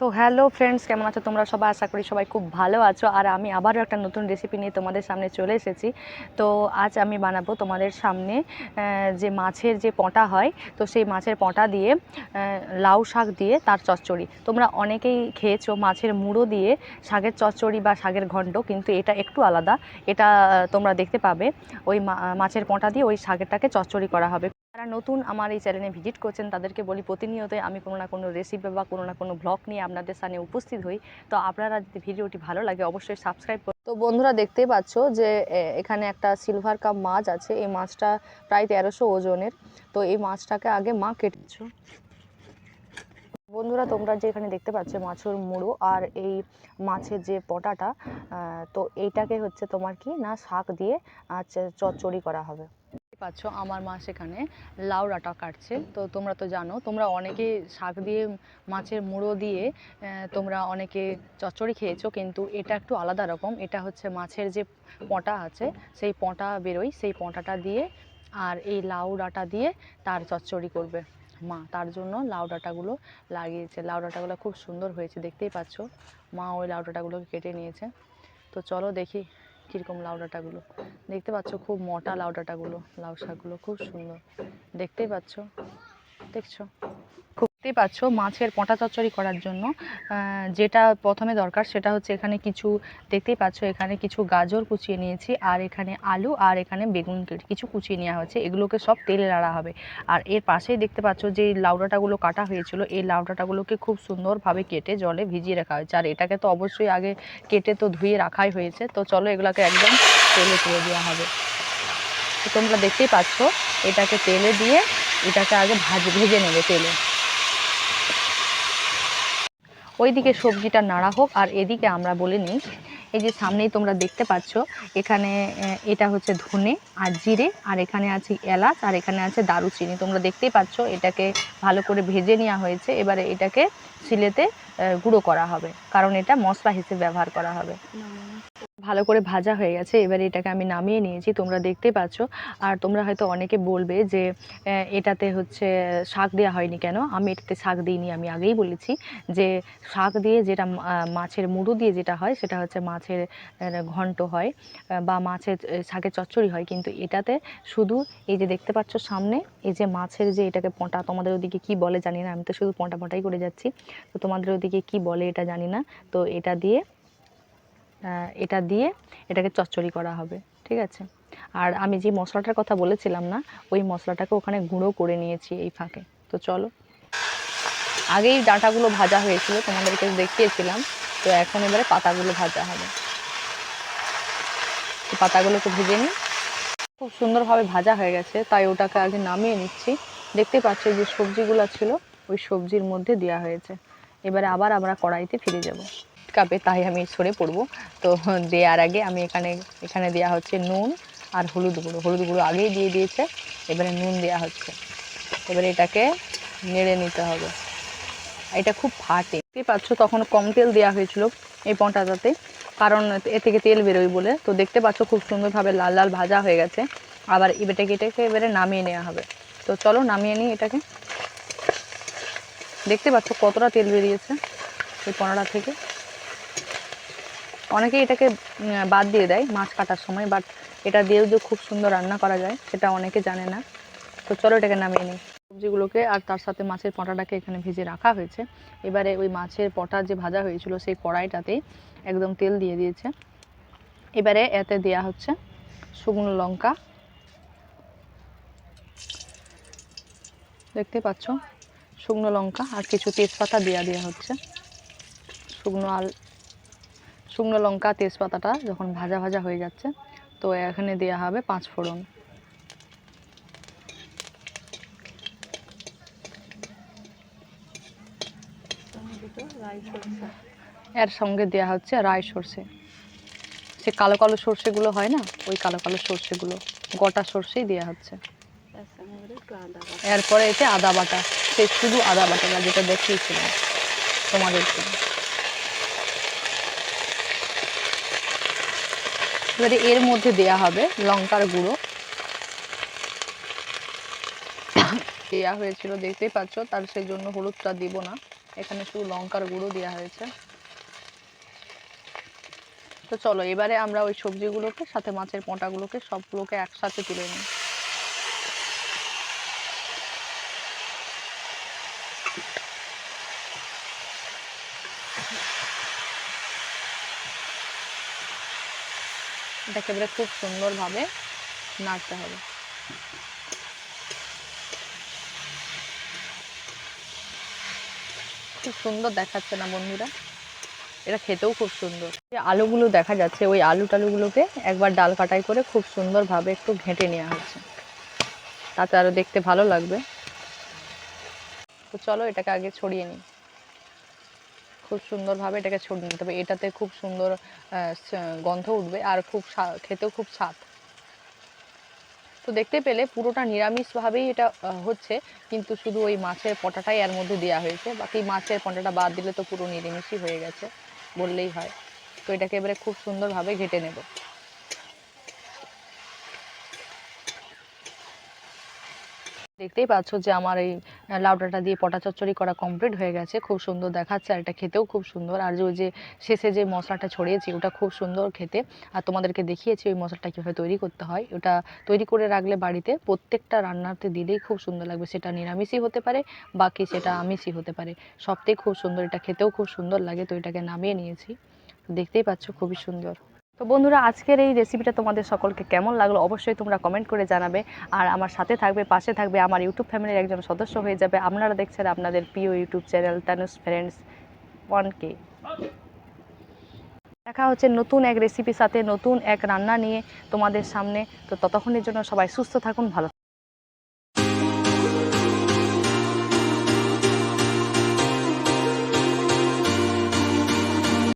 তো hello friends কেমন আছো? তোমরা সবাই? আশা করি সবাই খুব ভালো আছো। আর আমি আবারও একটা নতুন রেসিপি নিয়ে তোমাদের সামনে চলে এসেছি। তো আজ আমি বানাবো তোমাদের সামনে যে মাছের যে পটা হয়, তো সেই মাছের পটা দিয়ে লাউ শাক দিয়ে তার চচ্চড়ি। তোমরা অনেকেই খেয়েছো মাছের মুড়ো দিয়ে শাকের চচ্চড়ি বা শাকের ঘন্ট, কিন্তু এটা একটু আলাদা। এটা তোমরা দেখতে পাবে। ওই মাছের পটা দিয়ে ওই শাকেরটাকে চচ্চড়ি করা হবে। যারা নতুন আমার এই চ্যানেলে ভিজিট করছেন, তাদেরকে বলি প্রতিনিয়তই আমি কোনো না কোনো রেসিপি বা কোনো না কোনো ব্লগ নিয়ে আপনাদের সামনে উপস্থিত হই। তো আপনারা যদি ভিডিওটি ভালো লাগে, অবশ্যই সাবস্ক্রাইব তো বন্ধুরা দেখতেই পাচ্ছ যে এখানে একটা সিলভার কাপ মাছ আছে। এই মাছটা প্রায় তেরোশো ওজনের। তো এই মাছটাকে আগে মা কেটেছ বন্ধুরা, তোমরা যে এখানে দেখতে পাচ্ছ মাছের মুড়ো আর এই মাছের যে পটাটা তো এইটাকে হচ্ছে তোমার কি না শাক দিয়ে চচ্চড়ি করা হবে। পাচ্ছ আমার মা সেখানে লাউ ডাঁটা কাটছে। তো তোমরা তো জানো, তোমরা অনেকে শাক দিয়ে, মাছের মুড়ো দিয়ে তোমরা অনেকে চচ্চড়ি খেয়েছো, কিন্তু এটা একটু আলাদা রকম। এটা হচ্ছে মাছের যে পটা আছে, সেই পটা বেরোয়, সেই পটাটা দিয়ে আর এই লাউ ডাঁটা দিয়ে তার চচ্চড়ি করবে মা। তার জন্য লাউ ডাঁটাগুলো লাগিয়েছে। লাউ ডাঁটাগুলো খুব সুন্দর হয়েছে, দেখতেই পাচ্ছ। মা ওই লাউ ডাঁটাগুলোকে কেটে নিয়েছে। তো চলো দেখি কীরকম লাউ ডাঁটাগুলো? দেখতে পাচ্ছ খুব মোটা লাউ ডাঁটাগুলো, লাউ শাকগুলো, খুব সুন্দর। দেখতেই পাচ্ছ? দেখছ? খুব দেখতেই পাচ্ছ মাছের পটা চচ্চড়ি করার জন্য। যেটা প্রথমে দরকার সেটা হচ্ছে এখানে কিছু, দেখতেই পাচ্ছ এখানে কিছু গাজর কুচিয়ে নিয়েছি, আর এখানে আলু, আর এখানে বেগুন কিছু কুচিয়ে নেওয়া হয়েছে। এগুলোকে সব তেলে রাড়া হবে। আর এর পাশেই দেখতে পাচ্ছ যে এই লাউ ডাঁটাগুলো কাটা হয়েছিল, এই লাউ ডাঁটাগুলোকে খুব সুন্দরভাবে কেটে জলে ভিজিয়ে রাখা হয়েছে। আর এটাকে তো অবশ্যই আগে কেটে তো ধুয়ে রাখাই হয়েছে। তো চলো এগুলোকে একদম তেলে তুলে দেওয়া হবে। তোমরা দেখতেই পাচ্ছ, এটাকে তেলে দিয়ে এটাকে আগে ভাজ, ভেজে নেবে তেলে। ওইদিকে সবজিটা নাড়া হোক, আর এদিকে আমরা বলে নিই, এই যে সামনেই তোমরা দেখতে পাচ্ছ, এখানে এটা হচ্ছে ধনে আর জিরে, আর এখানে আছে এলাচ, আর এখানে আছে দারুচিনি। তোমরা দেখতেই পাচ্ছ, এটাকে ভালো করে ভেজে নেওয়া হয়েছে। এবারে এটাকে সিলেতে গুঁড়ো করা হবে, কারণ এটা মশলা হিসেবে ব্যবহার করা হবে। ভালো করে ভাজা হয়ে গেছে। এবার এটাকে আমি নামিয়ে নিয়েছি, তোমরা দেখতে পাচ্ছ। আর তোমরা হয়তো অনেকে বলবে যে এটাতে হচ্ছে শাক দেওয়া হয়নি কেন? আমি এটাতে শাক দিইনি, আমি আগেই বলেছি যে, শাক দিয়ে যেটা মাছের মুড়ো দিয়ে যেটা হয়, সেটা হচ্ছে মাছের ঘন্ট হয় বা মাছের শাকের চচ্চড়ি হয়। কিন্তু এটাতে শুধু এই যে দেখতে পাচ্ছ সামনে, এই যে মাছের যে এটাকে পটা, তোমাদের ওদিকে কি বলে জানি না, আমি তো শুধু পটা, পটাই করে যাচ্ছি। তো তোমাদের ওদিকে কি বলে এটা জানি না। তো এটা দিয়ে এটা দিয়ে এটাকে চচ্চড়ি করা হবে, ঠিক আছে? আর আমি যে মশলাটার কথা বলেছিলাম না, ওই মশলাটাকে ওখানে গুঁড়ো করে নিয়েছি এই ফাঁকে। তো চলো। আগেই ডাঁটাগুলো ভাজা হয়েছিল, তোমাদেরকে দেখিয়েছিলাম। তো এখন এবারে পাতাগুলো ভাজা হবে। তো পাতাগুলোকে ভেজে নিই। খুব সুন্দরভাবে ভাজা হয়ে গেছে, তাই ওটাকে আগে নামিয়ে নিচ্ছি। দেখতে পাচ্ছি যে সবজিগুলো ছিল, ওই সবজির মধ্যে দেওয়া হয়েছে। এবারে আবার আমরা কড়াইতে ফিরে যাব। কাপে তাই আমি সরে পড়ব। তো দেওয়ার আগে আমি এখানে এখানে দেওয়া হচ্ছে নুন আর হলুদ গুঁড়ো। হলুদ গুঁড়ো আগেই দিয়ে দিয়েছে, এবারে নুন দেওয়া হচ্ছে। এবারে এটাকে নেড়ে নিতে হবে। এটা খুব ফাটে। দেখতেই পাচ্ছ তখন কম তেল দেওয়া হয়েছিল এই পটাটাতে কারণ এ থেকে তেল বেরোয় বলে। তো দেখতে পাচ্ছ খুব সুন্দরভাবে লাল লাল ভাজা হয়ে গেছে। আবার এবারে এটাকে এবারে নামিয়ে নেওয়া হবে। তো চলো নামিয়ে নিই এটাকে। দেখতে পাচ্ছ কতটা তেল বেরিয়েছে এই পনাটা থেকে। অনেকে এটাকে বাদ দিয়ে দেয় মাছ কাটার সময় বাট এটা দিয়েও যে খুব সুন্দর রান্না করা যায়, সেটা অনেকে জানে না। তো চলো এটাকে নামিয়ে নিই। সবজিগুলোকে আর তার সাথে মাছের পটাটাকে এখানে ভেজে রাখা হয়েছে। এবারে ওই মাছের পটা যে ভাজা হয়েছিল, সেই কড়াইটাতেই একদম তেল দিয়ে দিয়েছে। এবারে এতে দেয়া হচ্ছে শুকনো লঙ্কা। দেখতে পাচ্ছ? শুকনো লঙ্কা আর কিছু তেজপাতা দেওয়া দেওয়া হচ্ছে। শুকনো আল শুকনো লঙ্কা, তেজপাতাটা যখন ভাজা ভাজা হয়ে যাচ্ছে, তো এখানে দেওয়া হবে পাঁচ ফোড়ন। এর সঙ্গে দেওয়া হচ্ছে রাই সর্ষে। সে কালো কালো সর্ষেগুলো হয় না? ওই কালো কালো সর্ষেগুলো, গোটা সর্ষেই দেওয়া হচ্ছে। এরপরে এতে আদা বাটা সেই শুধু আদা বাটাটা যেটা দেখিয়েছিলাম তোমাদেরকে। এবারে এর মধ্যে দেয়া হবে লঙ্কার গুঁড়ো। দেওয়া হয়েছিল, দেখতেই পাচ্ছ, তার সেই জন্য হলুদটা দিব না। এখানে শুধু লঙ্কার গুঁড়ো দেওয়া হয়েছে। তো চলো, এবারে আমরা ওই সবজিগুলোকে, সাথে মাছের পোঁটাগুলোকে সবগুলোকে একসাথে তুলে নিই। এটাকে এবারে খুব সুন্দরভাবে নাড়তে হবে। খুব সুন্দর দেখাচ্ছে না বন্ধুরা? এটা খেতেও খুব সুন্দর। যে আলুগুলো দেখা যাচ্ছে, ওই আলু টালুগুলোকে একবার ডাল কাটাই করে খুব সুন্দরভাবে একটু ঘেঁটে নেওয়া হচ্ছে। তাতে আরও দেখতে ভালো লাগবে। তো চলো এটাকে আগে ছড়িয়ে নিই। খুব সুন্দরভাবে এটাকে ছড়িয়ে নিতে হবে। এটাতে খুব সুন্দর গন্ধ উঠবে আর খুব খেতেও খুব স্বাদ। তো দেখতে পেলে পুরোটা নিরামিষভাবেই এটা হচ্ছে, কিন্তু শুধু ওই মাছের পটাটাই এর মধ্যে দেওয়া হয়েছে। বাকি মাছের পটাটা বাদ দিলে তো পুরো নিরামিষই হয়ে গেছে, বললেই হয়। তো এটাকে এবারে খুব সুন্দরভাবে ঘেটে নেব। দেখতেই পাচ্ছ যে আমার এই লাউডাটা দিয়ে পটা চচ্চড়ি করা কমপ্লিট হয়ে গেছে। খুব সুন্দর দেখাচ্ছে আর এটা খেতেও খুব সুন্দর। আর ওই যে শেষে যে মশলাটা ছড়িয়েছি, ওটা খুব সুন্দর খেতে। আর তোমাদেরকে দেখিয়েছি ওই মশলাটা কীভাবে তৈরি করতে হয়। ওটা তৈরি করে রাখলে বাড়িতে প্রত্যেকটা রান্নাতে দিলেই খুব সুন্দর লাগবে। সেটা নিরামিষই হতে পারে, বাকি সেটা আমিষই হতে পারে। সবটাই খুব সুন্দর, এটা খেতেও খুব সুন্দর লাগে। তো এটাকে নামিয়ে নিয়েছি। দেখতেই পাচ্ছ খুবই সুন্দর। তো বন্ধুরা, আজকের এই রেসিপিটা তোমাদের সকলকে কেমন লাগল অবশ্যই তোমরা কমেন্ট করে জানাবে। আর আমার সাথে থাকবে, পাশে থাকবে আমার ইউটিউব ফ্যামিলির একজন সদস্য হয়ে যাবে। আপনারা দেখছেন আপনাদের প্রিয় YouTube channel Tanu's friends one কে দেখা হচ্ছে নতুন এক রেসিপির সাথে, নতুন এক রান্না নিয়ে তোমাদের সামনে। তো ততক্ষণের জন্য সবাই সুস্থ থাকুন, ভালো